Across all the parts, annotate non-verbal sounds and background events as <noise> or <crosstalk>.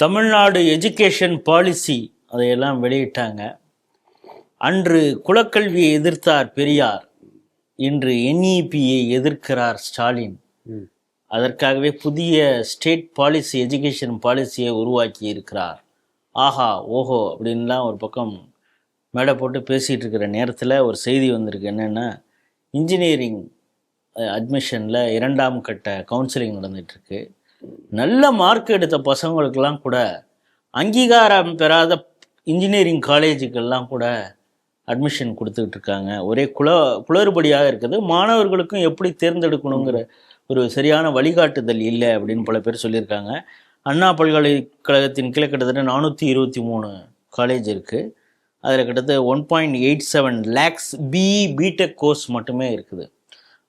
Tamil Nadu education policy அதையெல்லாம் வெளியிட்டாங்க. அன்று குலக்கல்வியை எதிர்த்தார் பெரியார். இன்று என்இபியை எதிர்க்கிறார் ஸ்டாலின். அதற்காகவே புதிய ஸ்டேட் பாலிசி எஜுகேஷன் பாலிசியை உருவாக்கி இருக்கிறார். ஆஹா ஓஹோ அப்படின்லாம் ஒரு பக்கம் மேடை போட்டு பேசிகிட்டு இருக்கிற நேரத்தில் ஒரு செய்தி வந்திருக்கு. என்னென்னா இன்ஜினியரிங் அட்மிஷனில் இரண்டாம் கட்ட கவுன்சிலிங் நடந்துகிட்ருக்கு நல்ல மார்க் எடுத்த பசங்களுக்கெல்லாம் கூட அங்கீகாரம் பெறாத இன்ஜினியரிங் காலேஜுக்கெல்லாம் கூட அட்மிஷன் கொடுத்துக்கிட்டு இருக்காங்க. ஒரே குள குளறுபடியாக இருக்குது. மாணவர்களுக்கும் எப்படி தேர்ந்தெடுக்கணுங்கிற ஒரு சரியான வழிகாட்டுதல் இல்லை அப்படின்னு பல பேர் சொல்லியிருக்காங்க. அண்ணா பல்கலைக்கழகத்தின் கீழே கிட்டத்தட்ட நானூற்றி இருபத்தி மூணு காலேஜ் இருக்குது அதில் கிட்டத்தட்ட one point eight seven lakhs BE BTech course மட்டுமே இருக்குது.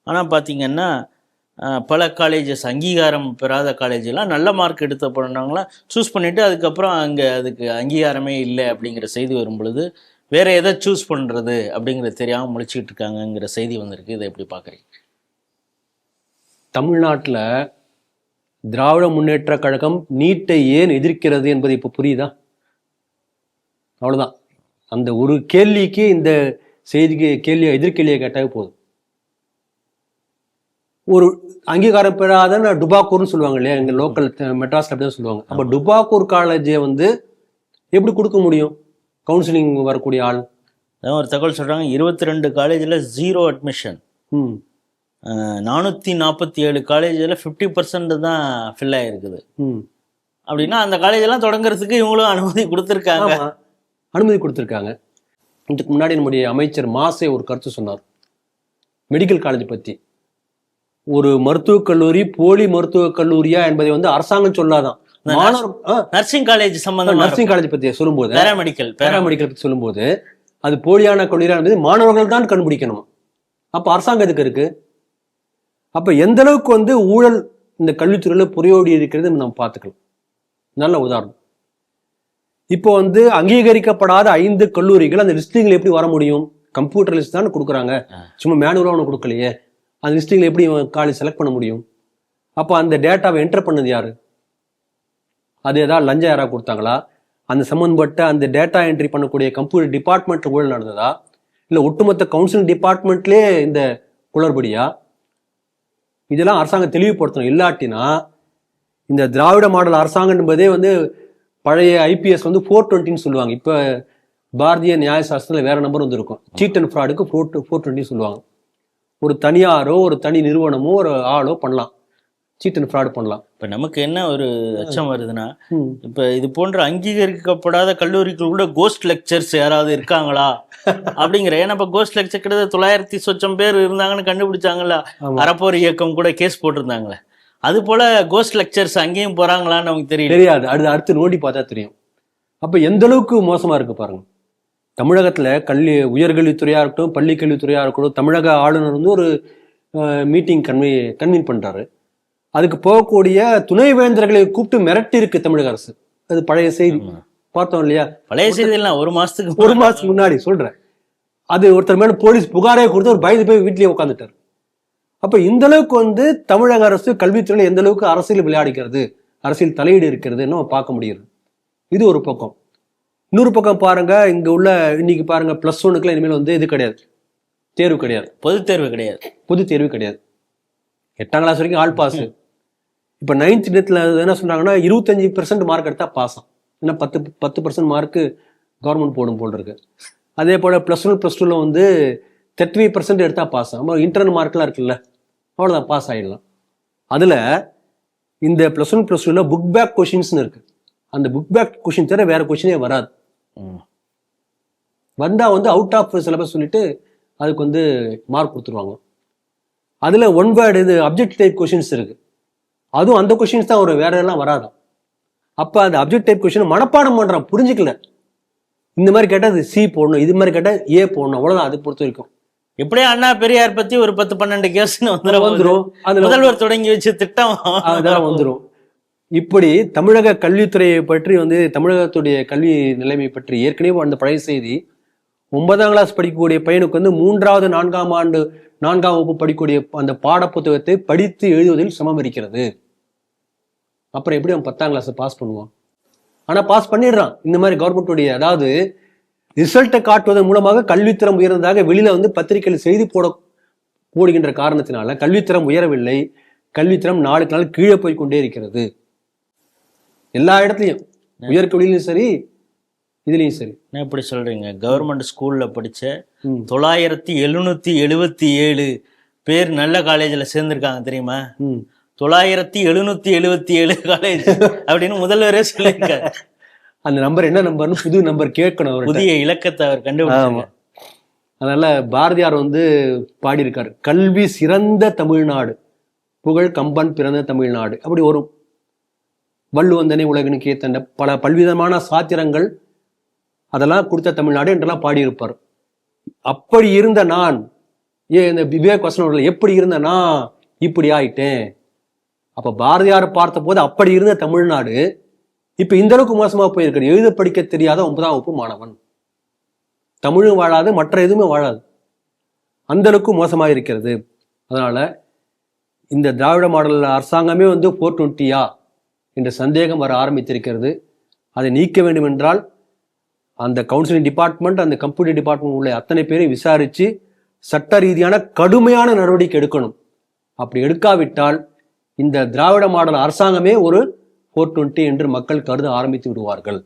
ஆனால் பார்த்திங்கன்னா பல காலேஜஸ் அங்கீகாரம் பெறாத காலேஜெல்லாம் நல்ல மார்க் எடுத்த பண்ணாங்களாம் சூஸ் பண்ணிவிட்டு அதுக்கப்புறம் அங்கே அதுக்கு அங்கீகாரமே இல்லை அப்படிங்கிற செய்தி வரும் பொழுது வேறு எதை சூஸ் பண்ணுறது அப்படிங்கிறது தெரியாமல் முழிச்சிக்கிட்டு இருக்காங்கங்கிற செய்தி வந்திருக்கு. இதை எப்படி பார்க்குறீங்க? தமிழ்நாட்டில் திராவிட முன்னேற்ற கழகம் நீட்டை ஏன் எதிர்க்கிறது என்பது இப்போ புரியுதா? அவ்வளோதான் அந்த ஒரு கேள்விக்கு இந்த செய்திக்கு கேள்வியை எதிர்கேள்வியை கேட்டாவே போதும். ஒரு அங்கீகாரம் பெறாத டுபாக்கூர்னு சொல்லுவாங்க இல்லையா? எங்க லோக்கல் மெட்ராஸ்ல அப்படிதான் சொல்லுவாங்க. அப்ப டுபாக்கூர் காலேஜை வந்து எப்படி கொடுக்க முடியும்? கவுன்சிலிங் வரக்கூடிய ஆள். ஒரு தகவல் சொல்கிறாங்க இருபத்தி ரெண்டு காலேஜில் ஜீரோ அட்மிஷன் ம். நானூற்றி நாற்பத்தி ஏழு காலேஜில் ஃபிஃப்டி பர்சன்ட் தான் ஃபில் ஆகிருக்குது ம். அப்படின்னா அந்த காலேஜெல்லாம் தொடங்குறதுக்கு இவங்களும் அனுமதி கொடுத்துருக்காங்க. அனுமதி கொடுத்துருக்காங்க. இதுக்கு முன்னாடி நம்முடைய அமைச்சர் மாசே ஒரு கருத்து சொன்னார். மெடிக்கல் காலேஜ் பத்தி. ஒரு மருத்துவக் கல்லூரி போலி மருத்துவக் கல்லூரியா என்பதை வந்து அரசாங்கம் சொல்லாதான் மாணவர் நர்சிங் காலேஜ் சம்பந்தமா நர்சிங் காலேஜ் பத்தி சொல்லும்போது பேராமெடிக்கல் பேரா பேராமெடிக்கல் பத்தி சொல்லும்போது அது போலியான கல்லூரியா என்பதை மாணவர்கள் தான் கண்டுபிடிக்கணும். அப்ப அரசாங்கம் எதுக்கு இருக்கு? அப்ப எந்த அளவுக்கு வந்து ஊழல் இந்த கல்வித்துறையில புரியோடி இருக்கிறது நம்ம பார்த்துக்கலாம். நல்ல உதாரணம். இப்போ வந்து அங்கீகரிக்கப்படாத ஐந்து கல்லூரிகள் அந்த லிஸ்டிங்ல எப்படி வர முடியும்? கம்ப்யூட்டர் லிஸ்ட் தானே கொடுக்குறாங்க. சும்மா மேனுவலாக ஒன்று கொடுக்கலையே. அந்த லிஸ்டிங்கில் எப்படி காலேஜ் செலக்ட் பண்ண முடியும்? அப்போ அந்த டேட்டாவை என்டர் பண்ணது யார்? அது ஏதாவது லஞ்சம் யாராவது கொடுத்தாங்களா? அந்த சம்மந்தப்பட்ட அந்த டேட்டா என்ட்ரி பண்ணக்கூடிய கம்ப்யூட்டர் டிபார்ட்மெண்ட் ஊழல் நடந்ததா? இல்லை ஒட்டுமொத்த கவுன்சிலிங் டிபார்ட்மெண்ட்லேயே இந்த குளறுபடியா? இதெல்லாம் அரசாங்கம் தெளிவுபடுத்தணும். இல்லாட்டினா இந்த திராவிட மாடல் அரசாங்கம் என்பதே வந்து பழைய ஐபிஎஸ் வந்து ஃபோர் டுவெண்ட்டின்னு சொல்லுவாங்க. இப்போ பாரதிய நியாய சாஸ்திரத்தில் வேற நம்பர் வந்து இருக்கும் சீட் அண்ட் ஃப்ராடுக்கு ஃபோர் ஃபோர் டுவெண்ட்டி சொல்லுவாங்க. ஒரு தனியாரோ ஒரு தனி நிறுவனமோ ஒரு ஆளோ பண்ணலாம். சீட் அண்ட் ஃப்ராடு பண்ணலாம். இப்போ நமக்கு என்ன ஒரு அச்சம் வருதுன்னா. இப்போ இது போன்ற அங்கீகரிக்கப்படாத கல்லூரிகள் கூட கோஸ்ட் லெக்சர்ஸ் யாராவது இருக்காங்களா? அப்படிங்கிற ஏன்னா இப்போ கோஸ்ட் லெக்சர் கிட்டத்தட்ட தொள்ளாயிரத்தி சொச்சம் பேர் இருந்தாங்கன்னு கண்டுபிடிச்சாங்கல்ல. அறப்போர் இயக்கம் கூட கேஸ் போட்டிருந்தாங்களே. அது போல கோஸ்ட் லெக்சர்ஸ் அங்கேயும் போறாங்களான்னு நமக்கு தெரியல. தெரியாது. அடுத்து அடுத்து நோண்டி பார்த்தா தெரியும். அப்ப எந்த அளவுக்கு மோசமா இருக்கு பாருங்க. தமிழகத்துல கல்வி உயர்கல்வித்துறையா இருக்கட்டும் பள்ளி கல்வித்துறையா இருக்கட்டும் தமிழக ஆளுநர் வந்து ஒரு மீட்டிங் கன்வே கன்வீன் பண்றாரு. அதுக்கு போகக்கூடிய துணைவேந்தர்களை கூப்பிட்டு மிரட்டி இருக்கு தமிழக அரசு. அது பழைய செய்தி. பார்த்தோம் இல்லையா? பழைய செய்தியெல்லாம் ஒரு மாசத்துக்கு ஒரு மாசத்துக்கு முன்னாடி சொல்றேன். அது ஒருத்தர் மேல போலீஸ் புகாரே கொடுத்து ஒரு பயந்து போய் வீட்லயே உட்காந்துட்டார் அப்ப இந்த அளவுக்கு வந்து தமிழக அரசு கல்வித்துறையில எந்த அளவுக்கு அரசியல் விளையாடிக்கிறது அரசியல் தலையீடு இருக்கிறது நம்ம பார்க்க முடியுது இது ஒரு பக்கம். இன்னொரு பக்கம் பாருங்க இங்க உள்ள இன்னைக்கு பாருங்க பிளஸ் ஒன்னுக்குலாம் இனிமேல் வந்து இது கிடையாது. தேர்வு கிடையாது. பொதுத் தேர்வு கிடையாது. பொது தேர்வு கிடையாது. எட்டாம் கிளாஸ் வரைக்கும் ஆல் பாஸ் இப்போ நைன்த் டென்த்தில் என்ன சொல்றாங்கன்னா இருபத்தஞ்சு பெர்சன்ட் மார்க் எடுத்தா பாஸ் ஏன்னா பத்து பத்து பர்சன்ட் மார்க்கு கவர்மெண்ட் போடும் போல் இருக்கு. அதே போல் ப்ளஸ் ஒன் ப்ளஸ் டூவில் வந்து தேர்ட்டி பர்சன்ட் எடுத்தா பாஸ் நம்ம இன்டர்னல் மார்க்லாம் இருக்குல்ல அவ்வளோதான் பாஸ் ஆகிடலாம் அதில் இந்த ப்ளஸ் ஒன் ப்ளஸ் டூவில் புக் பேக் கொஷின்ஸ்னு இருக்கு. அந்த புக் பேக் கொஷின் தவிர வேற கொஷினே வராது. ம். வந்தா அவுட் ஆஃப் சிலபஸ் சொல்லிட்டு அதுக்கு வந்து மார்க் கொடுத்துருவாங்க. அதுல ஒன் வேர்டு இது அப்ஜெக்ட் டைப் கொஷின்ஸ் இருக்கு. அதுவும் அந்த கொஷின்ஸ் தான் ஒரு வேற எல்லாம் வராதாம் அப்ப அந்த அப்ஜெக்ட் டைப் கொஷின் மனப்பாடம் பண்றான் புரிஞ்சுக்கல. இந்த மாதிரி கேட்டா அது சி போடணும் இது மாதிரி கேட்டா ஏ போடணும் அவ்வளவுதான் அது பொறுத்த வரைக்கும். எப்படியும் அண்ணா பெரியார் பத்தி ஒரு பத்து பன்னெண்டு கேஸ்ன்னு வந்துடும் வந்துரும். அதுல முதல்வர் தொடங்கி வச்ச திட்டம். அதெல்லாம் வந்துரும். இப்படி தமிழக கல்வித்துறையை பற்றி வந்து தமிழகத்துடைய கல்வி நிலைமை பற்றி ஏற்கனவே அந்த பழைய செய்தி ஒன்பதாம் கிளாஸ் படிக்கக்கூடிய பையனுக்கு வந்து மூன்றாவது நான்காம் ஆண்டு நான்காம் வகுப்பு படிக்கக்கூடிய அந்த பாடப்புத்தகத்தை படித்து எழுதுவதில் சமம் இருக்கிறது. அப்புறம் எப்படி அவன் பத்தாம் கிளாஸ் பாஸ் பண்ணுவான்? ஆனா பாஸ் பண்ணிடுறான். இந்த மாதிரி கவர்மெண்ட்டுடைய அதாவது ரிசல்ட்டை காட்டுவதன் மூலமாக கல்வித்தரம் உயர்ந்ததாக வெளியில வந்து பத்திரிகையில் செய்தி போட போடுகின்ற காரணத்தினால கல்வித்தரம் உயரவில்லை. கல்வித்தரம் நாளுக்கு நாள் கீழே போய் கொண்டே இருக்கிறது. எல்லா இடத்துலயும். உயர்கல்வியிலும் சரி இதுலயும் சரி. என்ன இப்படி சொல்றீங்க? கவர்மெண்ட் ஸ்கூல்ல படிச்ச. தொள்ளாயிரத்தி எழுநூத்தி எழுபத்தி ஏழு பேர் நல்ல காலேஜ்ல சேர்ந்திருக்காங்க தெரியுமா. தொள்ளாயிரத்தி எழுநூத்தி எழுபத்தி ஏழு காலேஜ் <laughs> அப்படின்னு முதல்வரே சொல்லியிருக்காரு. அந்த நம்பர் என்ன நம்பர்னு புது நம்பர் கேட்கணும் புதிய இலக்கத்தை அவர் கண்டுபிடிச்சாங்க அதனால பாரதியார் வந்து பாடியிருக்கார். கல்வி சிறந்த தமிழ்நாடு. புகழ் கம்பன் பிறந்த தமிழ்நாடு. அப்படி வரும் வள்ளுவந்தனை உலகனுக்கே தந்த பல பல்விதமான சாத்திரங்கள் அதெல்லாம் கொடுத்த தமிழ்நாடு என்றெல்லாம் பாடியிருப்பார். அப்படி இருந்த நான் ஏன் இந்த விவேக் வசனவர்கள் எப்படி இருந்த நான் இப்படி ஆயிட்டேன்? அப்ப பாரதியார் பார்த்த போது அப்படி இருந்த தமிழ்நாடு இப்ப இந்த அளவுக்கு மோசமா போயிருக்காரு எழுத படிக்க தெரியாத ஒன்பதாம் வகுப்பு மாணவன். தமிழும் வாழாது மற்ற எதுவுமே வாழாது. அந்த அளவுக்கு மோசமாக இருக்கிறது. அதனால இந்த திராவிட மாடல் அரசாங்கமே வந்து ஃபோர் டுவெண்ட்டியா என்ற சந்தேகம் வர ஆரம்பித்திருக்கிறது. அதை நீக்க வேண்டுமென்றால் அந்த கவுன்சிலிங் டிபார்ட்மெண்ட் அந்த கம்ப்யூட்டர் டிபார்ட்மெண்ட் உள்ள அத்தனை பேரையும் விசாரித்து சட்ட ரீதியான கடுமையான நடவடிக்கை எடுக்கணும். அப்படி எடுக்காவிட்டால் இந்த திராவிட மாடல் அரசாங்கமே ஒரு ஃபோர் டுவெண்ட்டி என்று மக்கள் கருத ஆரம்பித்து விடுவார்கள்.